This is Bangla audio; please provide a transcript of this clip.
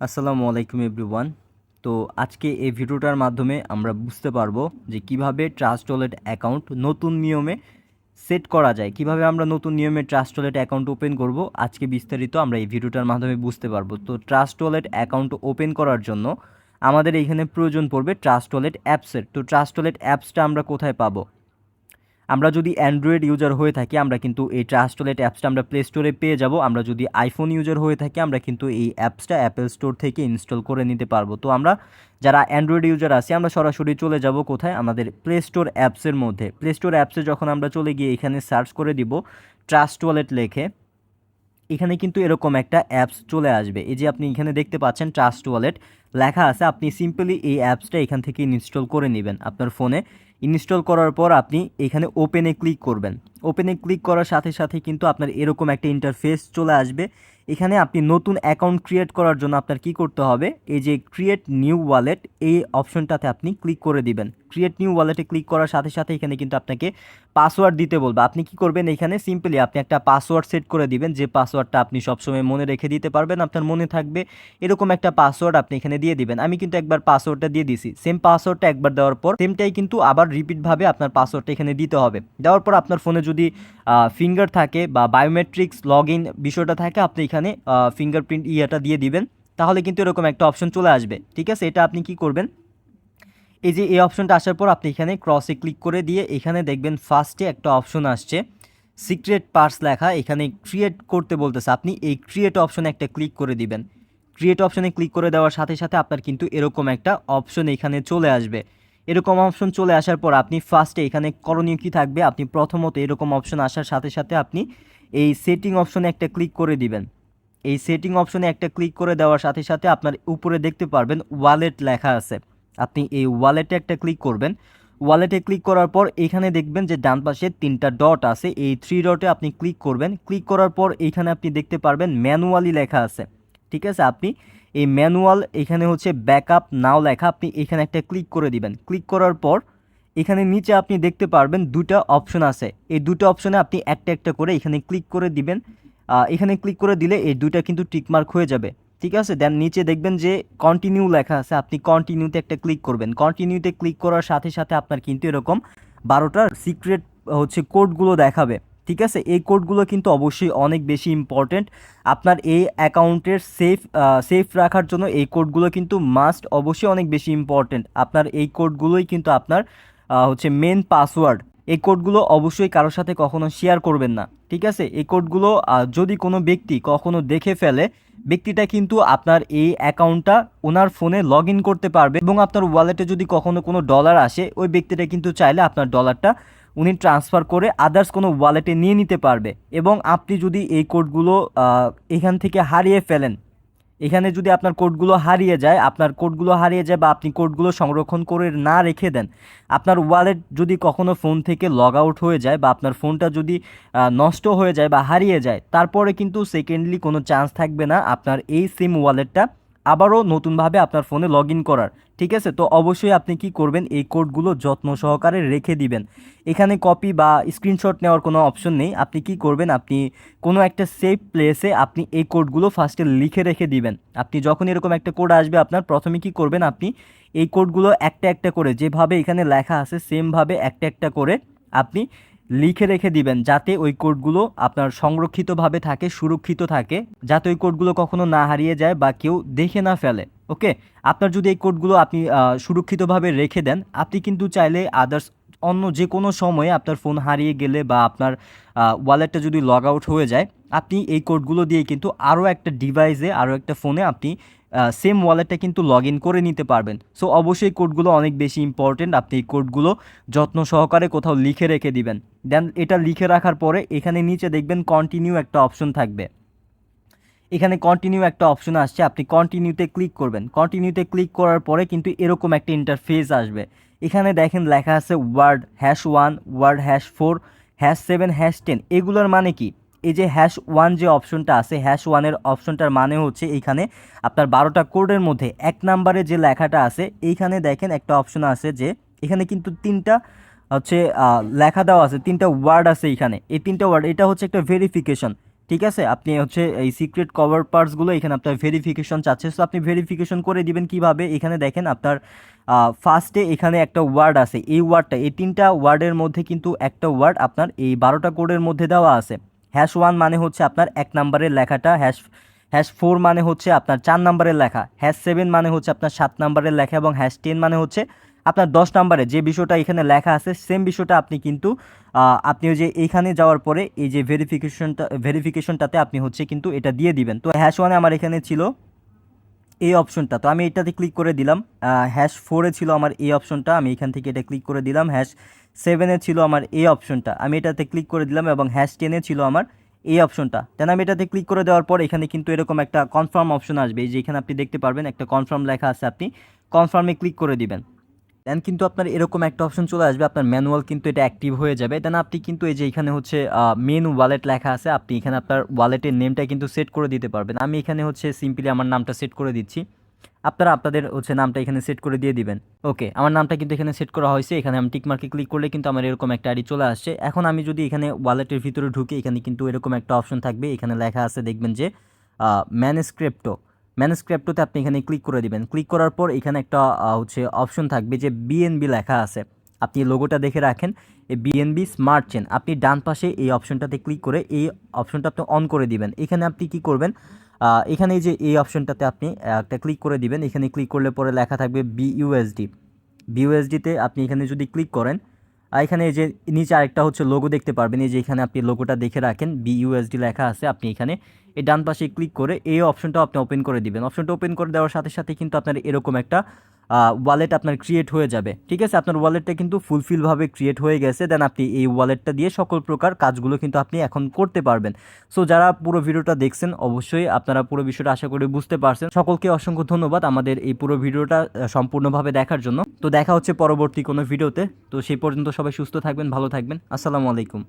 আসসালামু আলাইকুম এভরিওয়ান। তো আজকে এই ভিডিওটার মাধ্যমে আমরা বুঝতে পারব যে কীভাবে ট্রাস্ট ওয়ালেট অ্যাকাউন্ট নতুন নিয়মে সেট করা যায়, কীভাবে আমরা নতুন নিয়মে ট্রাস্ট ওয়ালেট অ্যাকাউন্ট ওপেন করব, আজকে বিস্তারিত আমরা এই ভিডিওটার মাধ্যমে বুঝতে পারব। তো ট্রাস্ট ওয়ালেট অ্যাকাউন্ট ওপেন করার জন্য আমাদের এখানে প্রয়োজন পড়বে ট্রাস্ট ওয়ালেট অ্যাপসের। তো ট্রাস্ট ওয়ালেট অ্যাপসটা আমরা কোথায় পাবো? আমরা যদি অ্যান্ড্রয়েড ইউজার হয়ে থাকি, আমরা কিন্তু এই ট্রাস্টলেট অ্যাপসটা আমরা প্লে স্টোরে পেয়ে যাব। আমরা যদি আইফোন ইউজার হয়ে থাকি, আমরা কিন্তু এই অ্যাপসটা অ্যাপেল স্টোর থেকে ইনস্টল করে নিতে পারব। তো আমরা যারা অ্যান্ড্রয়েড ইউজার আছি, আমরা সরাসরি চলে যাব কোথায়? আমাদের প্লে স্টোর অ্যাপসের মধ্যে। প্লে স্টোর অ্যাপসে যখন আমরা চলে গিয়ে এখানে সার্চ করে দিব ট্রাস্ট ওয়ালেট লেখে, এখানে কিন্তু এরকম একটা অ্যাপস চলে আসবে। এই যে আপনি এখানে দেখতে পাচ্ছেন ট্রাস্ট ওয়ালেট লেখা আছে, আপনি সিম্পলি এই অ্যাপসটা এখান থেকে ইনস্টল করে নেবেন। আপনার ফোনে ইনস্টল করার পর আপনি এখানে ওপেনে ক্লিক করবেন। ওপেনে ক্লিক করার সাথে সাথে কিন্তু আপনার এরকম একটা ইন্টারফেস চলে আসবে। এখানে আপনি নতুন অ্যাকাউন্ট ক্রিয়েট করার জন্য আপনার কি করতে হবে? এই যে ক্রিয়েট নিউ ওয়ালেট এই অপশনটাতে আপনি ক্লিক করে দিবেন। ক্রিয়েট নিউ ওয়ালেটে ক্লিক করার সাথে সাথে এখানে কিন্তু আপনাকে পাসওয়ার্ড দিতে বলবে। আপনি কি করবেন এখানে? সিম্পলি আপনি একটা পাসওয়ার্ড সেট করে দিবেন, যে পাসওয়ার্ডটা আপনি সবসময় মনে রেখে দিতে পারবেন, আপনার মনে থাকবে। এরকম একটা পাসওয়ার্ড আপনি এখানে দিয়ে দিবেন। আমি কিন্তু একবার পাসওয়ার্ডটা দিয়ে দিছি। সেম পাসওয়ার্ডটা একবার দেওয়ার পর সেমটাই কিন্তু আবার রিপিটভাবে আপনার পাসওয়ার্ডটা এখানে দিতে হবে। দেওয়ার পর আপনার ফোনে ফিঙ্গার থাকে বা বায়োমেট্রিক্স লগ ইন বিষয়টা থাকে, আপনি এখানে ফিঙ্গারপ্রিন্ট ইয়েটা দিয়ে দিবেন। তাহলে কিন্তু এরকম একটা অপশন চলে আসবে। ঠিক আছে? এটা আপনি কি করবেন? এই যে, এই অপশনটা আসার পর আপনি এখানে ক্রসে ক্লিক করে দিয়ে এখানে দেখবেন ফার্স্টে একটা অপশন আসছে। সিক্রেট পার্স লেখা, এখানে ক্রিয়েট করতে বলতেছে। আপনি এই ক্রিয়েট অপশনে একটা ক্লিক করে দিবেন। ক্রিয়েট অপশনে ক্লিক করে দেওয়ার সাথে সাথে আপনার কিন্তু এরকম একটা অপশন এখানে চলে আসবে। এরকম অপশন চলে আসার পর আপনি ফার্স্টে এখানে করণীয় কী থাকবে? আপনি প্রথমত এরকম অপশন আসার সাথে সাথে আপনি এই সেটিং অপশনে একটা ক্লিক করে দিবেন। এই সেটিং অপশনে একটা ক্লিক করে দেওয়ার সাথে সাথে আপনার উপরে দেখতে পারবেন ওয়ালেট লেখা আছে। আপনি এই ওয়ালেটে একটা ক্লিক করবেন। ওয়ালেটে ক্লিক করার পর এখানে দেখবেন যে ডান পাশে তিনটা ডট আছে। এই থ্রি ডটে আপনি ক্লিক করবেন। ক্লিক করার পর এখানে আপনি দেখতে পারবেন ম্যানুয়ালি লেখা আছে। ঠিক আছে? আপনি এই ম্যানুয়াল এখানে হচ্ছে ব্যাকআপ, নাও লেখা, আপনি এখানে একটা ক্লিক করে দিবেন। ক্লিক করার পর এখানে নিচে আপনি দেখতে পারবেন দুটা অপশন আছে। এই দুটো অপশনে আপনি একটা একটা করে এখানে ক্লিক করে দিবেন। এখানে ক্লিক করে দিলে এই দুইটা কিন্তু টিকমার্ক হয়ে যাবে। ঠিক আছে? দেন নিচে দেখবেন যে কন্টিনিউ লেখা আছে। আপনি কন্টিনিউতে একটা ক্লিক করবেন। কন্টিনিউতে ক্লিক করার সাথে সাথে আপনার কিন্তু এরকম বারোটার সিক্রেট হচ্ছে কোডগুলো দেখাবে। ঠিক আছে? এই কোডগুলো কিন্তু অবশ্যই অনেক বেশি ইম্পর্টেন্ট আপনার এই অ্যাকাউন্টের সেফ সেফ রাখার জন্য এই কোডগুলো কিন্তু মাস্ট অবশ্যই অনেক বেশি ইম্পর্টেন্ট আপনার এই কোডগুলোই কিন্তু আপনার হচ্ছে মেন পাসওয়ার্ড এই কোডগুলো অবশ্যই কারোর সাথে কখনো শেয়ার করবেন না। ঠিক আছে? এই কোডগুলো যদি কোনো ব্যক্তি কখনো দেখে ফেলে, ব্যক্তিটা কিন্তু আপনার এই অ্যাকাউন্টটা ওনার ফোনে লগ করতে পারবে এবং আপনার ওয়ালেটে যদি কখনো কোনো ডলার আসে, ওই ব্যক্তিটা কিন্তু চাইলে আপনার ডলারটা উনি ট্রান্সফার করে আদার্স কোনো ওয়ালেটে নিয়ে নিতে পারবে। এবং আপনি যদি এই কোডগুলো এখান থেকে হারিয়ে ফেলেন, এখানে যদি আপনার কোডগুলো হারিয়ে যায়, আপনার কোডগুলো হারিয়ে যায় বা আপনি কোডগুলো সংরক্ষণ করে না রেখে দেন, আপনার ওয়ালেট যদি কখনো ফোন থেকে লগ আউট হয়ে যায় বা আপনার ফোনটা যদি নষ্ট হয়ে যায় বা হারিয়ে যায়, তারপরে কিন্তু সেকেন্ডলি কোনো চান্স থাকবে না আপনার এই সিম ওয়ালেটটা আবারও নতুনভাবে আপনার ফোনে লগ ইন করার। ঠিক আছে? তো অবশ্যই আপনি কি করবেন? এই কোডগুলো যত্ন সহকারে রেখে দিবেন। এখানে কপি বা স্ক্রিনশট নেওয়ার কোনো অপশন নেই। আপনি কি করবেন? আপনি কোনো একটা সেফ প্লেসে আপনি এই কোডগুলো ফার্স্টে লিখে রেখে দিবেন। আপনি যখন এরকম একটা কোড আসবে আপনার, প্রথমে কি করবেন আপনি এই কোডগুলো একটা একটা করে যেভাবে এখানে লেখা আছে সেমভাবে একটা একটা করে আপনি লিখে রেখে দিবেন যাতে ওই কোডগুলো আপনার সংরক্ষিতভাবে থাকে, সুরক্ষিত থাকে, যাতে ওই কোডগুলো কখনো না হারিয়ে যায় বা কেউ দেখে না ফেলে, ওকে? আপনার যদি এই কোডগুলো আপনি সুরক্ষিতভাবে রেখে দেন, আপনি কিন্তু চাইলে আদার্স অন্য যে কোনো সময়ে আপনার ফোন হারিয়ে গেলে বা আপনার ওয়ালেটটা যদি লগ আউট হয়ে যায়, আপনি এই কোডগুলো দিয়ে কিন্তু আরও একটা ডিভাইসে আরও একটা ফোনে আপনি সেম ওয়ালেটটা কিন্তু লগ ইন করে নিতে পারবেন। সো অবশ্যই কোডগুলো অনেক বেশি ইম্পর্টেন্ট আপনি এই কোডগুলো যত্ন সহকারে কোথাও লিখে রেখে দিবেন। দেন এটা লিখে রাখার পরে এখানে নিচে দেখবেন কন্টিনিউ একটা অপশন থাকবে। এখানে কন্টিনিউ একটা অপশন আসছে, আপনি কন্টিনিউতে ক্লিক করবেন। কন্টিনিউতে ক্লিক করার পরে কিন্তু এরকম একটা ইন্টারফেস আসবে। এখানে দেখেন লেখা আছে ward hash one ward hash four hash seven hash ten এগুলোর মানে কি? এই যে হ্যাশ ওয়ান যে অপশনটা আছে হ্যাশ ওয়ানের অপশনটার মানে হচ্ছে এইখানে আপনার বারোটা কোডের মধ্যে এক নাম্বারে যে লেখাটা আছে, এইখানে দেখেন একটা অপশন আছে যে এখানে কিন্তু তিনটা হচ্ছে লেখা দেওয়া আছে, তিনটা ওয়ার্ড আছে এখানে। এই তিনটা ওয়ার্ড এটা হচ্ছে একটা ভেরিফিকেশন ঠিক আছে? আপনি হচ্ছে এই সিক্রেট কভার পার্টসগুলো এখানে আপনার ভেরিফিকেশন চাচ্ছে। সো আপনি ভেরিফিকেশন করে দিবেন কীভাবে? এখানে দেখেন আপনার ফার্স্টে এখানে একটা ওয়ার্ড আছে। এই ওয়ার্ডটা এই তিনটা ওয়ার্ডের মধ্যে কিন্তু একটা ওয়ার্ড আপনার এই বারোটা কোডের মধ্যে দেওয়া আছে। হ্যাশ ওয়ান মানে হচ্ছে আপনার এক নাম্বারের লেখাটা। হ্যাশ হ্যাশ ফোর মানে হচ্ছে আপনার চার নাম্বারের লেখা। হ্যাশ সেভেন মানে হচ্ছে আপনার সাত নাম্বারের লেখা এবং হ্যাশ টেন মানে হচ্ছে আপনার দশ নাম্বারে যে বিষয়টা এখানে লেখা আছে সেম বিষয়টা আপনি কিন্তু আপনি যে এইখানে যাওয়ার পরে এই যে ভেরিফিকেশনটা ভেরিফিকেশনটাতে আপনি হচ্ছে কিন্তু এটা দিয়ে দিবেন। তো হ্যাশ ওয়ানে আমার এখানে ছিল এই অপশনটা তো আমি এটাতে ক্লিক করে দিলাম। হ্যাশ ফোরে ছিল আমার এই অপশনটা আমি এখান থেকে এটা ক্লিক করে দিলাম। হ্যাশ সেভেনে ছিল আমার এই অপশনটা আমি এটাতে ক্লিক করে দিলাম এবং হ্যাশ টেনে ছিল আমার এই অপশনটা দেন আমি এটাতে ক্লিক করে দেওয়ার পর এখানে কিন্তু এরকম একটা কনফার্ম অপশন আসবে। এই যে এখানে আপনি দেখতে পারবেন একটা কনফার্ম লেখা আছে আপনি। কনফার্মে ক্লিক করে দিবেন। দেন কিন্তু আপনার এরকম একটা অপশন চলে আসবে, আপনার ম্যানুয়াল কিন্তু এটা অ্যাক্টিভ হয়ে যাবে। দেন আপনি কিন্তু এই যে এখানে হচ্ছে মেন ওয়ালেট লেখা আছে, আপনি এখানে আপনার ওয়ালেটের নেমটা কিন্তু সেট করে দিতে পারবেন। আমি এখানে হচ্ছে সিম্পলি আমার নামটা সেট করে দিচ্ছি। আপনারা আপনাদের হচ্ছে নামটা এখানে সেট করে দিয়ে দিবেন। ওকে আমার নামটা কিন্তু এখানে সেট করা হয়েছে। এখানে আমি টিকমার্কে ক্লিক করলে কিন্তু আমার এরকম একটা আইডি চলে আসছে। এখন আমি যদি এখানে ওয়ালেটের ভিতরে ঢুকে, এখানে কিন্তু এরকম একটা অপশন থাকবে। এখানে লেখা আছে, দেখবেন যে ম্যানেস্ক্রিপ্টো ম্যানেস্ক্রিপ্টোতে আপনি এখানে ক্লিক করে দিবেন। ক্লিক করার পর এখানে একটা হচ্ছে অপশন থাকবে যে বিএনবি লেখা আছে। আপনি লোগোটা দেখে রাখেন। এই বিএনবি স্মার্ট চেন আপনি ডান পাশে এই অপশনটাতে ক্লিক করে এই অপশনটা আপনি অন করে দিবেন। এখানে আপনি কি করবেন? এখানে যে এই অপশনটাতে আপনি একটা ক্লিক করে দিবেন। এখানে ক্লিক করলে পরে লেখা থাকবে বিইউএসডি বিইউএসডিতে আপনি এখানে যদি ক্লিক করেন এখানে এই যে নিচে আরেকটা হচ্ছে লোগো দেখতে পারবেন। এই যে এখানে আপনি লোগোটা দেখে রাখেন। বিইউএসডি লেখা আছে। আপনি এখানে এই ডান পাশে ক্লিক করে এই অপশনটা আপনি ওপেন করে দিবেন। অপশনটা ওপেন করে দেওয়ার সাথে সাথে কিন্তু আপনার এরকম একটা ওয়ালেট আপনার ক্রিয়েট হয়ে যাবে। ঠিক আছে? আপনার ওয়ালেটটা কিন্তু ফুলফিলভাবে ক্রিয়েট হয়ে গেছে দেন আপনি এই ওয়ালেটটা দিয়ে সকল প্রকার কাজগুলো কিন্তু আপনি এখন করতে পারবেন। সো যারা পুরো ভিডিওটা দেখছেন, অবশ্যই আপনারা পুরো বিষয়টা আশা করি বুঝতে পারছেন। সকলকে অসংখ্য ধন্যবাদ আমাদের এই পুরো ভিডিওটা সম্পূর্ণভাবে দেখার জন্য। তো দেখা হচ্ছে পরবর্তী কোনো ভিডিওতে। তো সেই পর্যন্ত সবাই সুস্থ থাকবেন, ভালো থাকবেন। আসসালামু আলাইকুম।